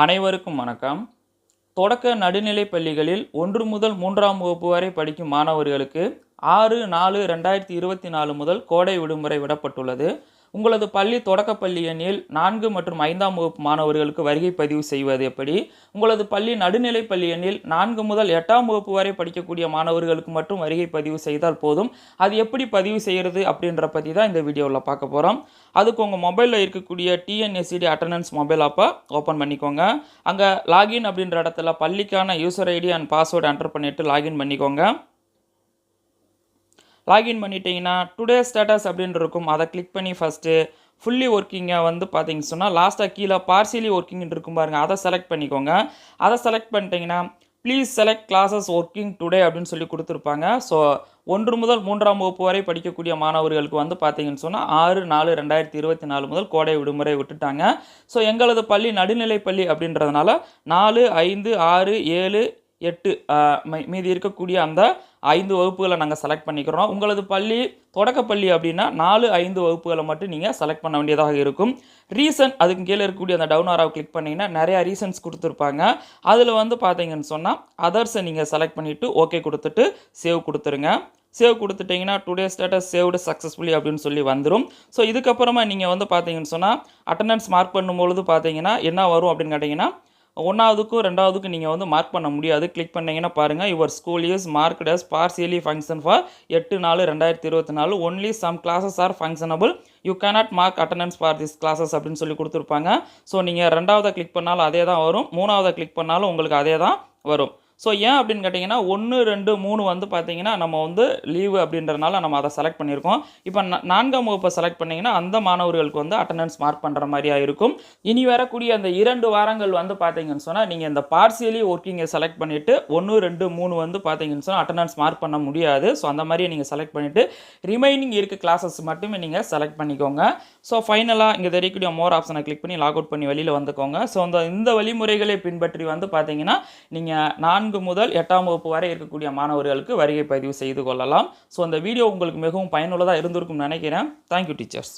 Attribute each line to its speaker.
Speaker 1: அனைவருக்கும் வணக்கம். தொடக்க நடுநிலை பள்ளிகளில் ஒன்று முதல் மூன்றாம் வகுப்பு வரை படிக்கும் மாணவர்களுக்கு ஆறு நாலு ரெண்டாயிரத்தி இருபத்தி நாலு முதல் கோடை விடுமுறை விடப்பட்டுள்ளது. உங்களது பள்ளி தொடக்கப்பள்ளி எண்ணில் நான்கு மற்றும் ஐந்தாம் வகுப்பு மாணவர்களுக்கு வருகை பதிவு செய்வது எப்படி? உங்களது பள்ளி நடுநிலை பள்ளி எண்ணில் நான்கு முதல் எட்டாம் வகுப்பு வரை படிக்கக்கூடிய மாணவர்களுக்கு மட்டும் வருகை பதிவு செய்தால் போதும். அது எப்படி பதிவு செய்கிறது அப்படின்ற பற்றி தான் இந்த வீடியோவில் பார்க்க போகிறோம் அதுக்கு உங்கள் மொபைலில் இருக்கக்கூடிய டிஎன்எஸ்சிடி அட்டண்டன்ஸ் மொபைல் ஆப்பை ஓப்பன் பண்ணிக்கோங்க. அங்கே லாகின் அப்படின்ற இடத்துல பள்ளிக்கான user ID and password enter பண்ணிவிட்டு லாகின் பண்ணிக்கோங்க. லாகின் பண்ணிட்டீங்கன்னா டுடே ஸ்டேட்டஸ் அப்படின்னு இருக்கும். அதை கிளிக் பண்ணி ஃபஸ்ட்டு ஃபுல்லி ஒர்க்கிங்கை வந்து பார்த்தீங்க சொன்னால் லாஸ்ட்டாக கீழே பார்சியலி ஒர்க்கிங்னு இருக்கும் பாருங்கள் அதை செலக்ட் பண்ணிக்கோங்க. அதை செலக்ட் பண்ணிட்டீங்கன்னா please select classes working today அப்படின்னு சொல்லி கொடுத்துருப்பாங்க. ஸோ ஒன்று முதல் மூன்றாம் வகுப்பு வரை படிக்கக்கூடிய மாணவர்களுக்கு வந்து பார்த்தீங்கன்னு சொன்னால் ஆறு நாலு ரெண்டாயிரத்தி இருபத்தி நாலு முதல் கோடை விடுமுறை விட்டுட்டாங்க. ஸோ எங்களது பள்ளி நடுநிலை பள்ளி அப்படின்றதுனால நாலு ஐந்து ஆறு ஏழு எட்டு மீதி இருக்கக்கூடிய அந்த ஐந்து வகுப்புகளை நாங்கள் செலக்ட் பண்ணிக்கிறோம். உங்களது பள்ளி தொடக்கப்பள்ளி அப்படின்னா நாலு ஐந்து வகுப்புகளை மட்டும் நீங்கள் செலக்ட் பண்ண வேண்டியதாக இருக்கும். ரீசன் அதுக்கு கீழே இருக்கக்கூடிய அந்த டவுன் ஆராவை கிளிக் பண்ணிங்கன்னா நிறையா ரீசன்ஸ் கொடுத்துருப்பாங்க. அதில் வந்து பார்த்தீங்கன்னு சொன்னால் அதர்ஸை நீங்கள் செலக்ட் பண்ணிவிட்டு ஓகே கொடுத்துட்டு சேவ் கொடுத்துருங்க. சேவ் கொடுத்துட்டிங்கன்னா டுடே ஸ்டேட்டஸ் சேவ்டு சக்ஸஸ்ஃபுல்லி அப்படின்னு சொல்லி வந்துடும் ஸோ இதுக்கப்புறமா நீங்கள் வந்து பார்த்தீங்கன்னு சொன்னால் அட்டண்டன்ஸ் மார்க் பண்ணும்பொழுது பார்த்தீங்கன்னா என்ன வரும் அப்படின்னு கேட்டிங்கன்னா ஒன்றாவதுக்கும் ரெண்டாவதுக்கும் நீங்கள் வந்து மார்க் பண்ண முடியாது. கிளிக் பண்ணிங்கன்னா பாருங்கள் your school is marked as partially function for எட்டு நாலு ரெண்டாயிரத்தி இருபத்தி நாலு. Only some classes are functionable you cannot mark attendance for this classes அப்படின்னு சொல்லி கொடுத்துருப்பாங்க. ஸோ நீங்கள் ரெண்டாவதை கிளிக் பண்ணாலும் அதே தான் வரும். மூணாவதை கிளிக் பண்ணாலும் உங்களுக்கு அதே தான் வரும். ஸோ ஏன் அப்படின்னு கேட்டிங்கன்னா ஒன்று ரெண்டு மூணு வந்து பார்த்தீங்கன்னா நம்ம வந்து லீவு அப்படின்றனால நம்ம அதை செலக்ட் பண்ணியிருக்கோம். இப்போ நான்காம் வகுப்பை செலக்ட் பண்ணிங்கன்னா அந்த மாணவர்களுக்கு வந்து அட்டண்டன்ஸ் மார்க் பண்ணுற மாதிரியா இருக்கும். இனி வரக்கூடிய அந்த இரண்டு வாரங்கள் வந்து பார்த்தீங்கன்னு சொன்னால் நீங்கள் இந்த பார்சியலி ஒர்க்கிங்கை செலக்ட் பண்ணிவிட்டு ஒன்று ரெண்டு மூணு வந்து பார்த்தீங்கன்னு சொன்னால் அட்டண்டன்ஸ் மார்க் பண்ண முடியாது. ஸோ அந்த மாதிரியே நீங்கள் செலக்ட் பண்ணிவிட்டு ரிமைனிங் இருக்க கிளாஸஸ் மட்டுமே நீங்கள் செலக்ட் பண்ணிக்கோங்க. ஸோ ஃபைனலாக இங்கே தெரியக்கூடிய மோர் ஆப்ஷனை கிளிக் பண்ணி லாக் அவுட் பண்ணி வெளியில் வந்துக்கோங்க. ஸோ அந்த இந்த வழிமுறைகளை பின்பற்றி வந்து பார்த்தீங்கன்னா நீங்கள் நான் நான்கு முதல் எட்டாம் வகுப்பு வரை இருக்கக்கூடிய மாணவர்களுக்கு வருகை பதிவு செய்து கொள்ளலாம். ஸோ அந்த வீடியோ உங்களுக்கு மிகவும் பயனுள்ளதாக இருந்திருக்கும்னு நினைக்கிறேன். Thank you teachers